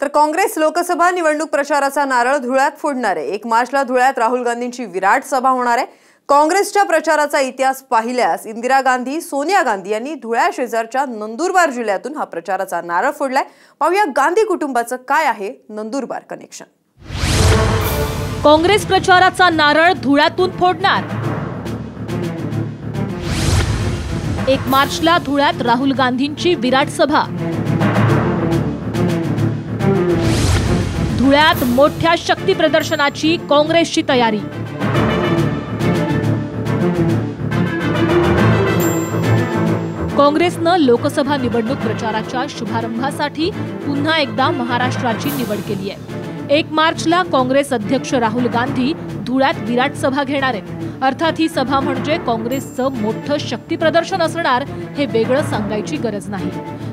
तर काँग्रेस लोकसभा निवडणूक प्रचाराचा नारळ धुळ्यात फोडणार आहे. एक मार्चला धुळ्यात राहुल गांधींची विराट सभा होणार आहे. काँग्रेसच्या प्रचाराचा इतिहास पाहिल्यास इंदिरा गांधी सोनिया गांधी यांनी धुळ्या शेजारच्या नंदुरबार जिल्ह्यातून हा प्रचाराचा नारळ फोडलाय. पाहूया गांधी कुटुंबाचं काय आहे नंदुरबार कनेक्शन काँग्रेस प्रचाराचा नारळ धुळ्यातून फोडणार. एक मार्चला धुळ्यात राहुल गांधींची विराट सभा. धुळ्यात मोठ्या शक्ती प्रदर्शनाची काँग्रेसची तयारी. काँग्रेसनं लोकसभा निवडणूक प्रचाराच्या शुभारंभासाठी पुन्हा एकदा महाराष्ट्राची निवड केली आहे. एक मार्चला काँग्रेस अध्यक्ष राहुल गांधी धुळ्यात विराट सभा घेणार आहेत. अर्थात ही सभा म्हणजे काँग्रेसचं मोठं शक्ती प्रदर्शन असणार हे वेगळं सांगायची गरज नाही.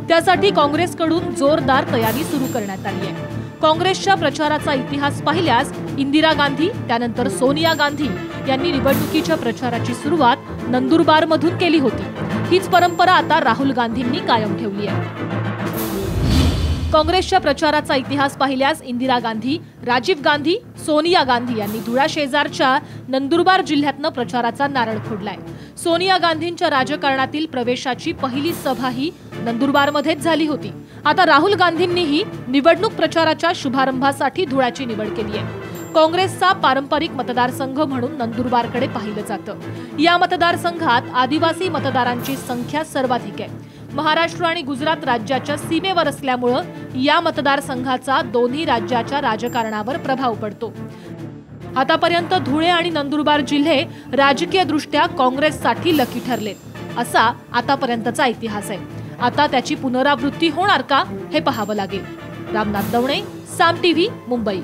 त्यासाठी काँग्रेसकडून जोरदार तयारी सुरू करण्यात आली आहे. काँग्रेसच्या प्रचाराचा इतिहास पाहिल्यास इंदिरा गांधी त्यानंतर सोनिया गांधी यांनी निवडणुकीच्या प्रचाराची सुरुवात नंदुरबारमधून केली होती. हीच परंपरा आता राहुल गांधींनी कायम ठेवली आहे. काँग्रेसच्या प्रचाराचा इतिहास पाहिल्यास इंदिरा गांधी राजीव गांधी सोनिया गांधी यांनी धुळा शेजारच्या नंदुरबार जिल्ह्यातनं प्रचाराचा नारळ फोडलाय. सोनिया गांधींच्या राजकारणातील प्रवेशाची पहिली सभा ही नंदुरबारमध्येच झाली होती. आता राहुल गांधींनीही निवडणूक प्रचाराच्या शुभारंभासाठी धुळ्याची निवड केली आहे. काँग्रेसचा पारंपरिक मतदारसंघ म्हणून नंदुरबारकडे पाहिलं जातं. या मतदारसंघात आदिवासी मतदारांची संख्या सर्वाधिक आहे. महाराष्ट्र आणि गुजरात राज्याच्या सीमेवर असल्यामुळं या मतदारसंघाचा दोन्ही राज्याच्या राजकारणावर प्रभाव पडतो. आतापर्यंत धुळे आणि नंदुरबार जिल्हे राजकीय दृष्ट्या काँग्रेससाठी लकी ठरलेत असा आतापर्यंतचा इतिहास आहे. आता त्याची पुनरावृत्ती होणार का हे पाहावं लागेल. रामनाथ दवणे साम टीव्ही मुंबई.